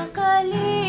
sakali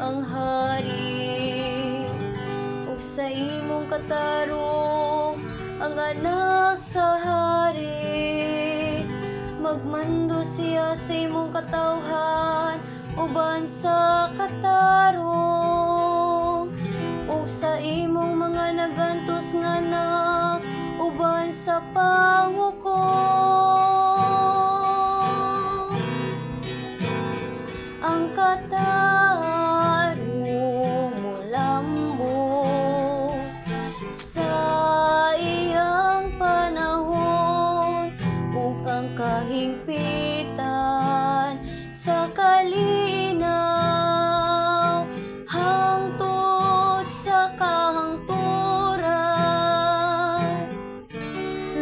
ang hari ug sa imong katarong ang anak sa hari magmando siya sa imong katawhan uban sa katarong ug sa imong mga nagantos nga anak uban sa pangukom kahingpitan sa kalinaw hangtod sa kahangturan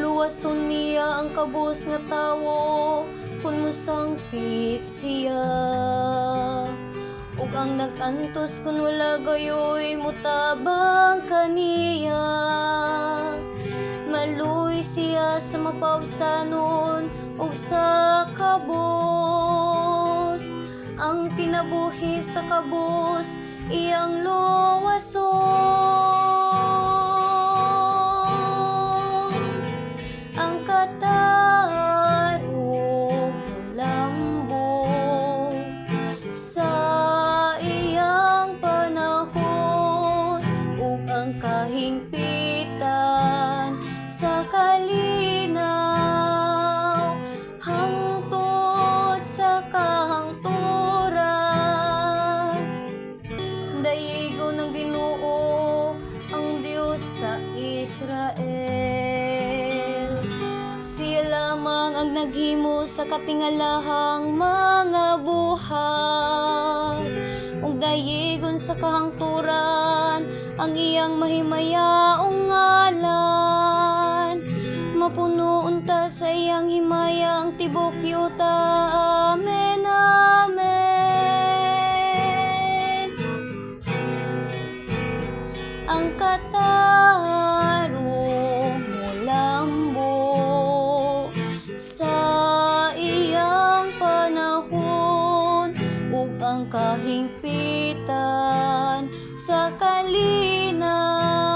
luwason niya ang kabus nga tawo kun musangpit siya. Ug ang nagantos kun wala gayoy mutabang kaniya maluy siya sa mapawsanon ug sa kabos. Ang kinabuhi sa kabos iyang luwason ang katarong Israel. Siya lamang ang naghimo sa katingalahang mga buhay. Ug dayigon sa kahangturan ang iyang mahimayaong ngalan. Mapuno unta sa iyang himaya ang tibok yuta. Ang kahingpitan sa kalinaw